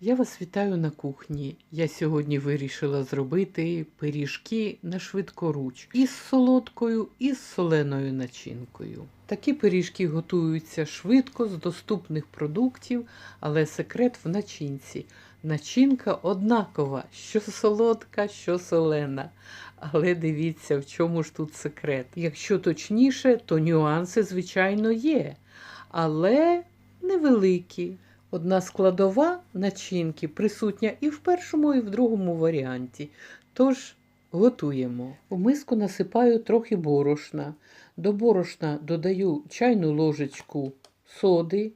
Я вас вітаю на кухні. Я сьогодні вирішила зробити пиріжки на швидкоруч із солодкою і з соленою начинкою. Такі пиріжки готуються швидко з доступних продуктів, але секрет в начинці. Начинка однакова, що солодка, що солена. Але дивіться, в чому ж тут секрет. Якщо точніше, то нюанси, звичайно, є, але невеликі. Одна складова начинки присутня і в першому, і в другому варіанті. Тож готуємо. У миску насипаю трохи борошна. До борошна додаю чайну ложечку соди,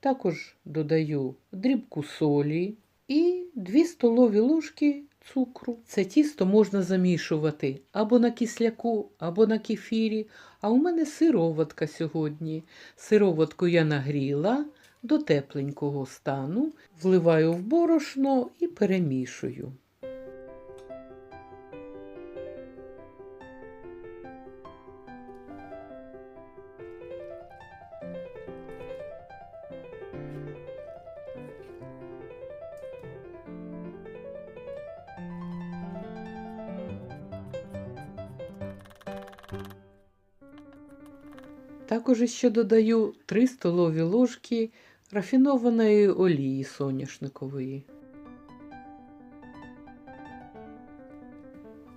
також додаю дрібку солі і 2 столові ложки цукру. Це тісто можна замішувати або на кисляку, або на кефірі. А у мене сироватка сьогодні. Сироватку я нагріла до тепленького стану, вливаю в борошно і перемішую. Також ще додаю 3 столові ложки рафінованої олії соняшникової.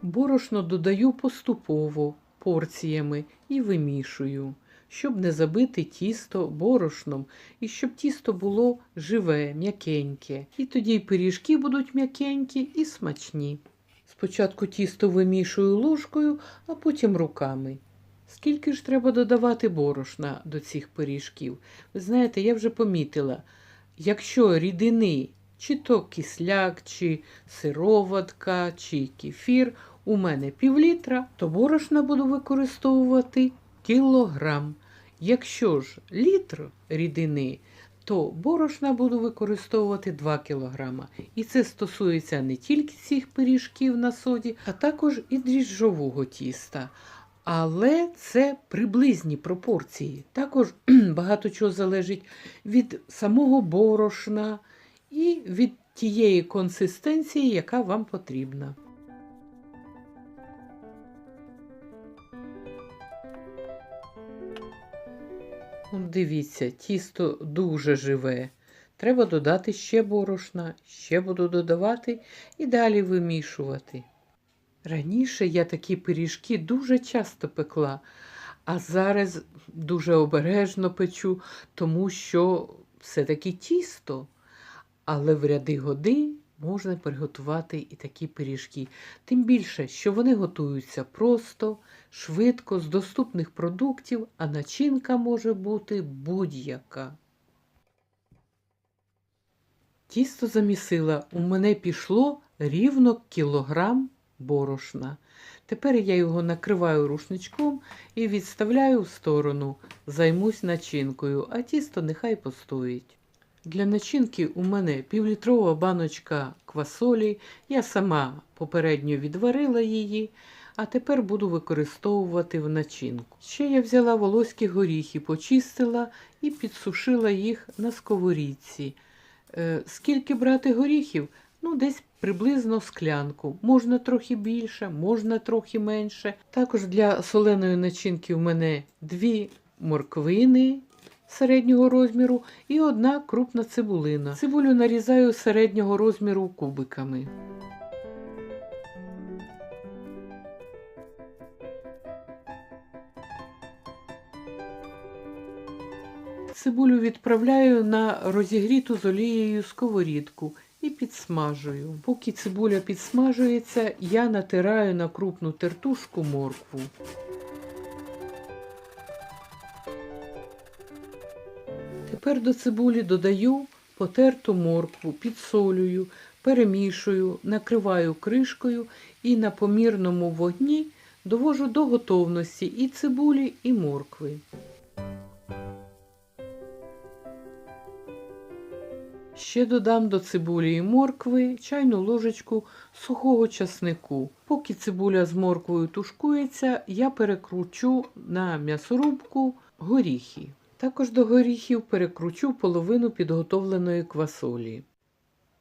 Борошно додаю поступово порціями і вимішую, щоб не забити тісто борошном і щоб тісто було живе, м'якеньке. І тоді й пиріжки будуть м'якенькі і смачні. Спочатку тісто вимішую ложкою, а потім руками. Скільки ж треба додавати борошна до цих пиріжків? Ви знаєте, я вже помітила, якщо рідини, чи то кисляк, чи сироватка, чи кефір, у мене півлітра, то борошна буду використовувати кілограм. Якщо ж літр рідини, то борошна буду використовувати 2 кілограма. І це стосується не тільки цих пиріжків на соді, а також і дріжджового тіста. Але це приблизні пропорції. Також багато чого залежить від самого борошна і від тієї консистенції, яка вам потрібна. Дивіться, тісто дуже живе. Треба додати ще борошна, ще буду додавати і далі вимішувати. Раніше я такі пиріжки дуже часто пекла, а зараз дуже обережно печу, тому що все-таки тісто. Але в ряди годи можна приготувати і такі пиріжки. Тим більше, що вони готуються просто, швидко, з доступних продуктів, а начинка може бути будь-яка. Тісто замісила, у мене пішло рівно кілограм борошна. Тепер я його накриваю рушничком і відставляю в сторону, займусь начинкою, а тісто нехай постоїть. Для начинки у мене півлітрова баночка квасолі. Я сама попередньо відварила її, а тепер буду використовувати в начинку. Ще я взяла волоські горіхи, почистила і підсушила їх на сковорідці. Е, Скільки брати горіхів? Ну, десь приблизно склянку. Можна трохи більше, можна трохи менше. Також для соленої начинки у мене дві морквини середнього розміру і одна крупна цибулина. Цибулю нарізаю середнього розміру кубиками. Цибулю відправляю на розігріту з олією сковорідку підсмажую. Поки цибуля підсмажується, я натираю на крупну тертушку моркву. Тепер до цибулі додаю потерту моркву, підсолюю, перемішую, накриваю кришкою і на помірному вогні довожу до готовності і цибулі, і моркви. Ще додам до цибулі і моркви чайну ложечку сухого часнику. Поки цибуля з морквою тушкується, я перекручу на м'ясорубку горіхи. Також до горіхів перекручу половину підготовленої квасолі.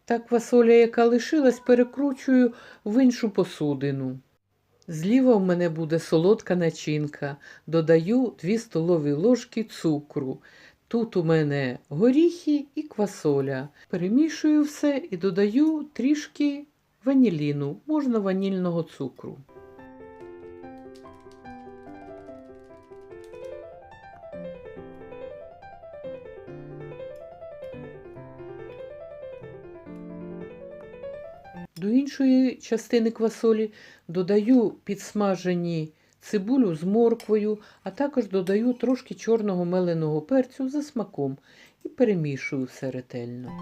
Та квасоля, яка лишилась, перекручую в іншу посудину. Зліва в мене буде солодка начинка. Додаю 2 столові ложки цукру. Тут у мене горіхи і квасоля. Перемішую все і додаю трішки ваніліну, можна ванільного цукру. До іншої частини квасолі додаю підсмажені цибулю з морквою, а також додаю трошки чорного меленого перцю за смаком і перемішую все ретельно.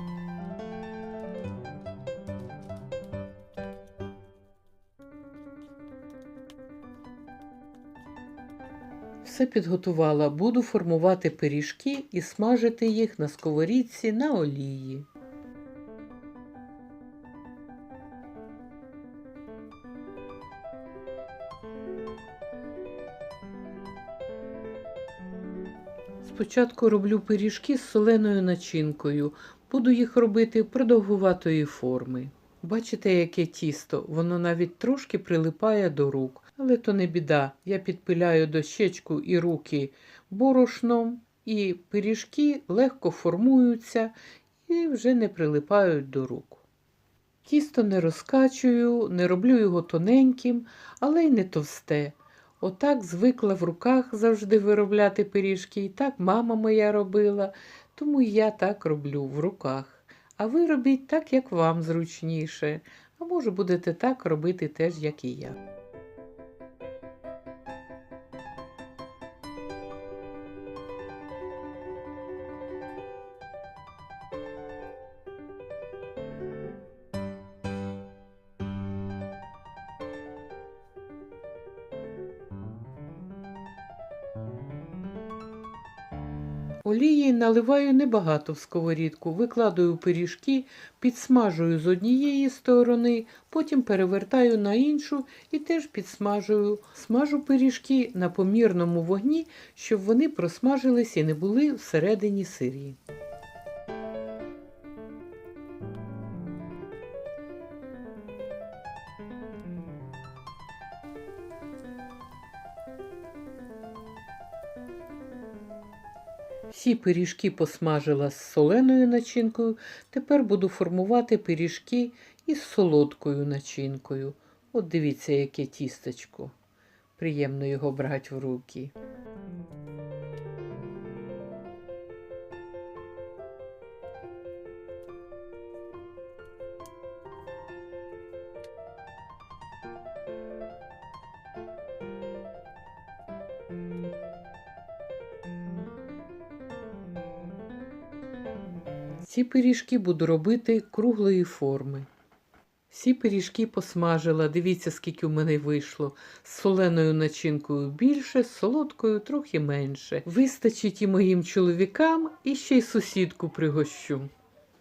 Все підготувала, буду формувати пиріжки і смажити їх на сковорідці на олії. Спочатку роблю пиріжки з соленою начинкою. Буду їх робити продовгуватої форми. Бачите, яке тісто, воно навіть трошки прилипає до рук. Але то не біда. Я підпиляю дощечку і руки борошном, і пиріжки легко формуються і вже не прилипають до рук. Тісто не розкачую, не роблю його тоненьким, але й не товсте. Отак звикла в руках завжди виробляти пиріжки, і так мама моя робила, тому я так роблю в руках. А ви робіть так, як вам зручніше, а може будете так робити теж, як і я. Олії наливаю небагато в сковорідку, викладаю пиріжки, підсмажую з однієї сторони, потім перевертаю на іншу і теж підсмажую. Смажу пиріжки на помірному вогні, щоб вони просмажились і не були всередині сирі. Всі пиріжки посмажила з соленою начинкою. Тепер буду формувати пиріжки із солодкою начинкою. От дивіться, яке тістечко. Приємно його брати в руки. Ці пиріжки буду робити круглої форми. Всі пиріжки посмажила, дивіться, скільки в мене вийшло. З соленою начинкою більше, з солодкою трохи менше. Вистачить і моїм чоловікам, і ще й сусідку пригощу.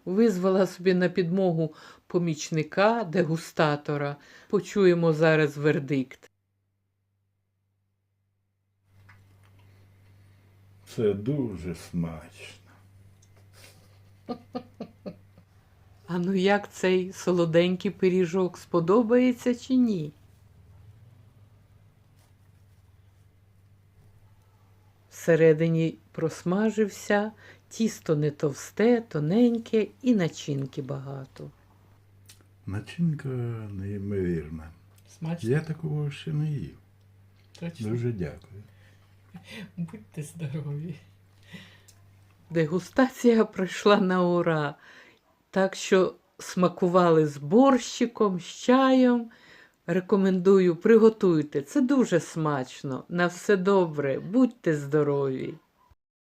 Визвала собі на підмогу помічника, дегустатора. Почуємо зараз вердикт. Це дуже смачно. А ну як цей солоденький пиріжок сподобається чи ні? Всередині просмажився, тісто не товсте, тоненьке і начинки багато. Начинка неймовірна. Смачно. Я такого ще не їв. Точно. Дуже дякую. Будьте здорові. Дегустація пройшла на ура. Так що смакували з борщиком, з чаєм. Рекомендую, приготуйте. Це дуже смачно. На все добре. Будьте здорові!